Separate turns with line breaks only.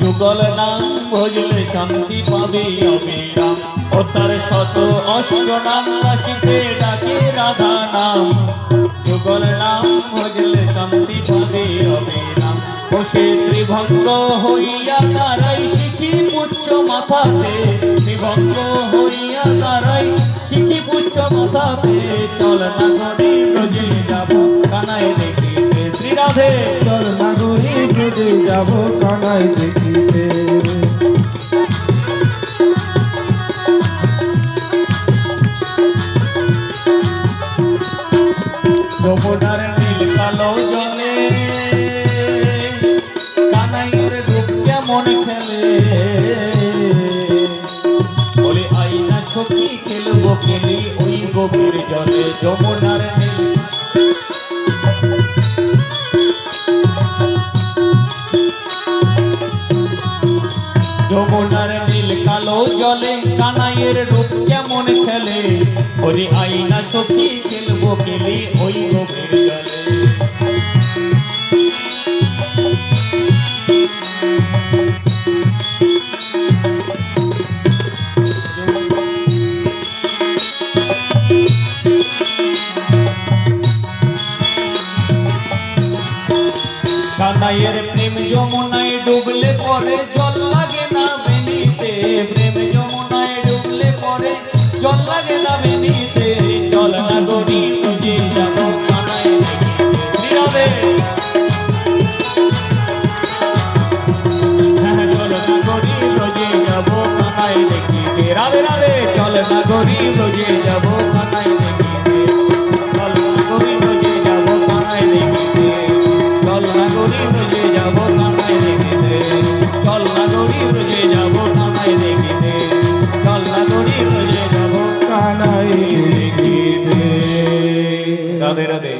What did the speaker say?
যুগল নাম ভজলে শান্তি পাবে অবিরাম। ও তার শত অষ্ট নাম বাসিতে ডাকে রাধা নাম। যুগল নাম ভজলে শান্তি পাবে অবিরাম। ও সে ত্রিভঙ্গ হইয়া তারাই শিখি পুচ্ছ মাথাতে। চল না করি ব্রজে যাব কানায় দেখিতে শ্রীরাধে।
চল নাগরী ব্রজে যাব কানাই দেখিতে।
যমুনার নীল কালো জলে কানাইয়ের রূপ কেমন খেলে? বলে, আইনা সখী খেলব খেলি, ওই গভীর জলে যমুনার যমুনার নীল কালো জলে কানাইয়ের রূপ কেমন খেলে? ওরে আইনা সখী খেলব খেলি, ওই গভীর জলে। কানাইয়ের প্রেম যমুনায় ডুবলে পরে জল লাগে না বেনিতে। প্রেম যমুনায় ডুবলে পরে জল লাগে না বেনিতে। চল না গরি নদী যাব চল না গরি রোজে যাব রাধে রাধে।